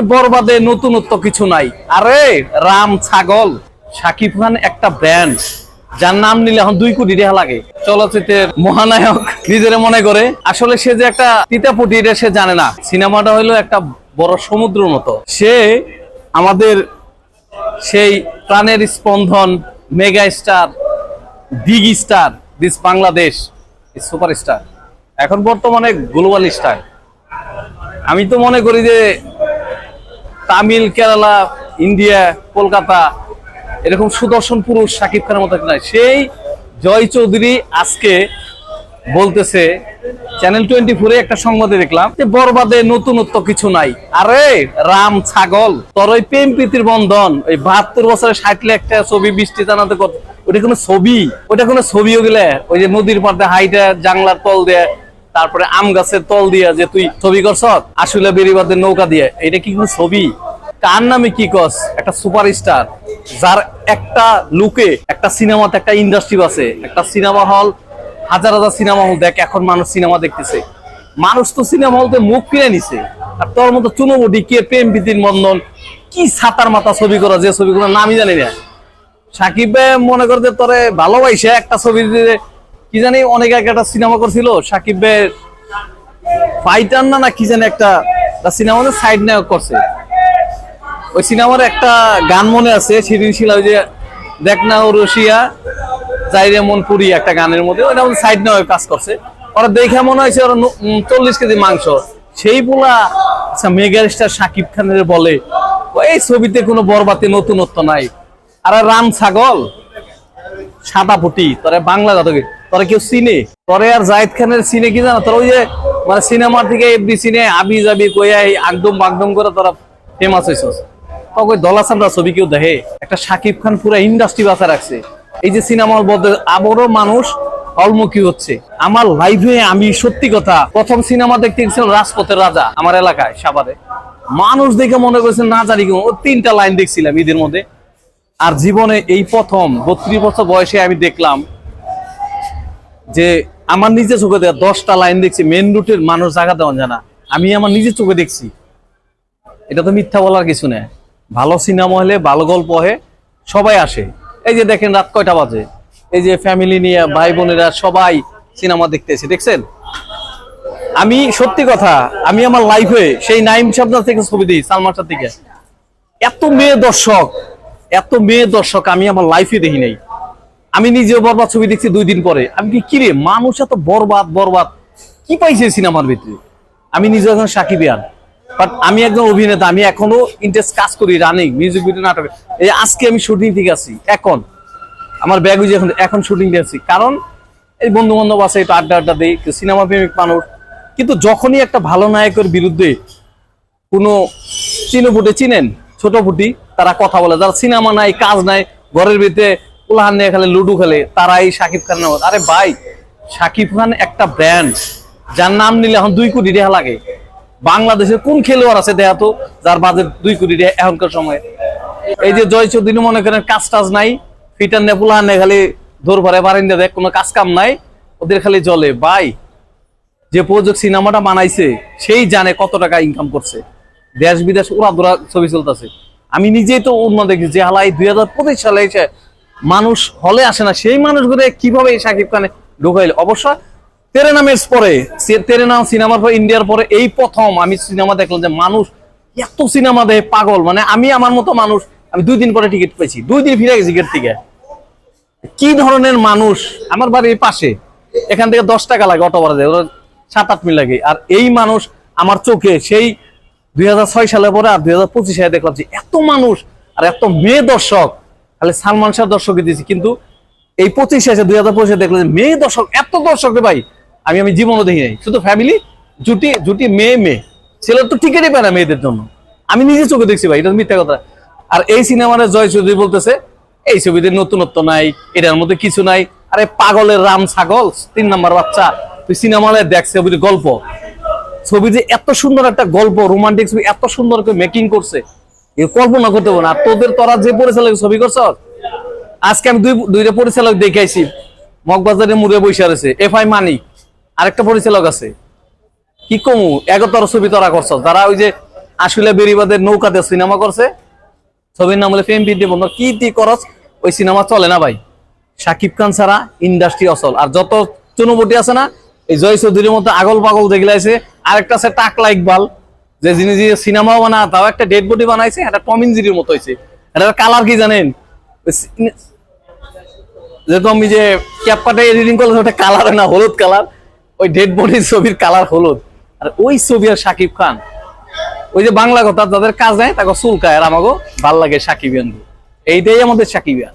বরবাদে নতুনত্ব কিছু নাই। আরে, রাম ছাগল। সাকিব খান একটা ব্র্যান্ড যার নাম নিলে এখন দুই কোটি টাকা লাগে। চলচ্চিত্রের মহানায়ক নিজের মনে করে, আসলে সে যে একটা তিতাপুটি, এটা সে জানে না। সিনেমাটা হলো একটা বড় সমুদ্রের মতো। সে আমাদের সেই প্রাণের স্পন্দন mega star big star, this Bangladesh super star এখন বর্তমানে গ্লোবাল স্টার। আমি তো মনে করি যে তামিল, কেরালা, ইন্ডিয়া, কলকাতা, এরকম সুদর্শন পুরুষ সাকিব খানের মতো নয় সেই জয় চৌধুরী আজকে বলতেছে চ্যানেল টোয়েন্টি ফোরে একটা সংবাদে দেখলাম যে বরবাদে নতুনত্ব কিছু নাই। আরে, রাম ছাগল, তোর ওই প্রেম প্রীতির বন্ধন, ওই বাহাত্তর বছরে ষাট টাকা ছবি, বৃষ্টি জানাতে কত ওটা কোনো ছবি? ওটা কোনো ছবিও গেলে, ওই যে নদীর পাড়ে হাইটা জাংলার তল দিয়ে তারপরে আম গাছের তল দিয়া যে তুই ছবি করছ, আসলে বেরিবাদের নৌকা দিয়ে, এটা কি কোনো ছবি? কার নামে কি কস? একটা সুপারস্টার, যার একটা লুকে একটা সিনেমাতে একটা ইন্ডাস্ট্রি আছে, একটা সিনেমা হল, হাজার হাজার সিনেমা হল দেখ, এখন মানুষ সিনেমা দেখতেছে। মানুষ তো সিনেমা হলতে মুখ কিনে নিছে। আর তোর মতো চুনোবটি কে প্রেম প্রীতির বন্ধন কি ছাতার মাথা ছবি করা, যে ছবিগুলো নামই জানি না। সাকিব মনে করে যে তোরে ভালোবাসে একটা ছবি দিয়ে কি জানি অনেক আগে একটা সিনেমা করছিল, সাকিব ভাই ফাইটার না না কি জানি একটা সিনেমা সাইড নায়ক করছে। ওই সিনেমার একটা গান মনে আছে, সেদিন ছিল ওই যে দেখ না ও রশিয়া যাইরে মন পুরি একটা গানের মধ্যে, ওইটা সাইড নায়ক কাজ করছে। ওরা দেখে মনে হয়েছে ওরা চল্লিশ কেজি মাংস। সেই পোলা আচ্ছা মেগা স্টার সাকিব খানের বলে এই ছবিতে কোনো বরবাতে নতুনত্ব নাই। আর রাম ছাগল, সাদা ফুটি তোরে বাংলা জাতকে তোরা কেউ চিনে? তোরে আর জাহিদ খানের চিনে কি জানো? তোরা ওই যে মানে সিনেমার থেকে এফডি সিনে আবি যাবি কইয়া এই আগদম বাগদম করে তোরা ফেমাস হয়েছিস তখন ছবি কেউ দেখে? একটা সাকিব খান পুরো ইন্ডাস্ট্রি রাখছে। এই যে সিনেমার মধ্যে আবারও মানুষ হচ্ছে। আমার আমি সত্যি কথা, প্রথম সিনেমা দেখতে গেছিলাম রাজপথের রাজা, আমার এলাকায় সাবারে মানুষ দেখে মনে করেছে, না জানি। ও তিনটা লাইন দেখছিলাম ঈদের মধ্যে। আর জীবনে এই প্রথম বত্রিশ বছর বয়সে আমি দেখলাম যে আমার নিজে চোখে দেখা দশটা লাইন দেখছি মেন রুটের মানুষ জায়গা দেওয়া জানা। আমি আমার নিজের চোখে দেখছি। এটা তো মিথ্যা বলার কিছু নেই। ভালো সিনেমা হলে ভালো গল্প হয় সবাই আসে। এই যে দেখেন রাত কয়টা বাজে? এই যে ফ্যামিলি নিয়ে ভাই বোনেরা সবাই সিনেমা দেখতে এসে, দেখছেন? আমি সত্যি কথা, আমি আমার লাইফে সেই নাইম সাবনার থেকে ছবি দিই, সালমান শাহ থেকে। এত মেয়ে দর্শক, এত মেয়ে দর্শক আমি আমার লাইফে দেখি নাই। আমি নিজেও বরবাদ ছবি দেখছি দুই দিন পরে। আমি কি কিরে মানুষ এত বরবাদ বরবাদ। কি পাইছে সিনেমার ভিতরে? আমি নিজে এখন সাকিবিয়ান বাট আমি একজন অভিনেতা, আমি এখনও ইন্টারেস্ট কাজ করি রানিং মিউজিক ভিডিও নাটকে। এই আজকে আমি শুটিং থেকে আছি, এখন। আমার ব্যাগ উইজে এখন এখন শুটিং দিয়ে আছি। কারণ এই বন্ধু বান্ধব আছে, একটু আড্ডা আড্ডা দিই সিনেমা প্রেমিক মানুষ। কিন্তু যখনই একটা ভালো নায়কের বিরুদ্ধে কোনো চিনো ফুটে চিনেন, ছোট ফুটি, তারা কথা বলে। যারা সিনেমা নাই, কাজ নাই, ঘরের ভিতরে নিয়ে খেলে, লুডু খেলে তারা এই সাকিব খানের আরে ভাই খান একটা ব্র্যান্ড যার নাম নিলে এখন দুই কোটি লাগে। বাংলাদেশের কোন খেলোয়াড় আছে দেখা তো, যার বাজেট দুই কোটি টাকা এখনকার সময়ে? এই যে জয় চৌধুরী মনে করেন কাজ টাজ নাই ফিটার নে পুলাহান নিয়ে খালি দৌড় ভরে বারিন্দা দেখ, কোনো কাজ কাম নাই, ওদের খালি জলে। ভাই, যে প্রযোজক সিনেমাটা বানাইছে, সেই জানে কত টাকা ইনকাম করছে। দেশ বিদেশ ওরা দোরা ছবি চলতেছে। আমি নিজেই তো অন্য দেখি, যে হালাই দুই হাজার পঁচিশ সালে এসে মানুষ হলে আসে না। সেই মানুষগুলো কীভাবে এই সাকিব খানে ঢুকাইল? অবশ্য তেরে নামের পরে তেরে নাম সিনেমার পর, ইন্ডিয়ার পরে এই প্রথম আমি সিনেমা দেখলাম যে মানুষ এত সিনেমা দেখে পাগল। মানে আমি আমার মতো মানুষ, আমি দুই দিন পরে টিকিট পেয়েছি দুই দিন ফিরে গেছি গেট থেকে। কি ধরনের মানুষ? আমার বাড়ির পাশে। এখান থেকে দশ টাকা লাগে অটো ভাড়া দেয়, ওরা সাত আট মিল লাগে। আর এই মানুষ আমার চোখে সেই দুই হাজার ছয় সালে পরে আর দুই হাজার পঁচিশ সালে দেখলাম যে এত মানুষ আর এত মেয়ে দর্শক। খালি সালমান শাহ দর্শকে দিয়েছি। কিন্তু এই পঁচিশে আছে দুই হাজার পঁচিশে দেখলাম যে মেয়ে দর্শক, এত দর্শক ভাই, আমি আমি জীবনও দেখি নাই। শুধু ফ্যামিলি জুটি জুটি মেয়ে মেয়ে। ছেলের তো টিকিটই পায় না মেয়েদের জন্য। আমি নিজে চোখে দেখছি ভাই, এটা মিথ্যা কথা। আর এই সিনেমার জয় চৌধুরী বলতেছে, এই ছবিতে নতুনত্ব নাই, এটার মধ্যে কিছু নাই। আরে পাগলের রাম ছাগল, তিন নাম্বার বাচ্চা। তুই সিনেমা দেখ, ছবিতে গল্প। ছবি যে এত সুন্দর একটা গল্প রোমান্টিক ছবি, এত সুন্দর করে মেকিং করছে। এ কল্পনা করতে পারব না। তোদের তোরা যে পরিচালক ছবি করছ, আজকে আমি দুই দুইটা পরিচালক দেখে আইছি মগবাজারে মুড়ে বসে রয়েছে এফ আই মানিক। আরেকটা পরিচালক আছে। কি কমু? এগারোটার ছবি তোরা করছ। যারা ওই যে আসলে বেরিবাদের নৌকাতে সিনেমা করছে, ছবির নাম হলে ফেম বিদ্যে বন্ধ কি দি করস ওই সিনেমা চলে না ভাই? সাকিব খান ছাড়া ইন্ডাস্ট্রি অসল আর যত চুনবটি আছে না, এই জয় চৌধুরীর মতো আগল পাগল দেখলে আছে, আরেকটা আছে টাকলা ইকবাল। যে যিনি যে সিনেমাও বানা তাও একটা ডেড বডি বানাইছে একটা টম ইঞ্জিরির মতো হয়েছে এটা কালার কি জানেন? আমি যে ক্যাপকাটে এডিটিং করলে, ওটা কালার না, হলুদ কালার ওই ডেড বডির ছবির কালার হলুদ। আর ওই ছবি আর সাকিব খান। ওই যে বাংলা কথা, যাদের কাজ নেয় তাকে চুলকায়। আর আমাকে ভালো লাগে সাকিবিয়ান এইটাই আমাদের সাকিবিয়ান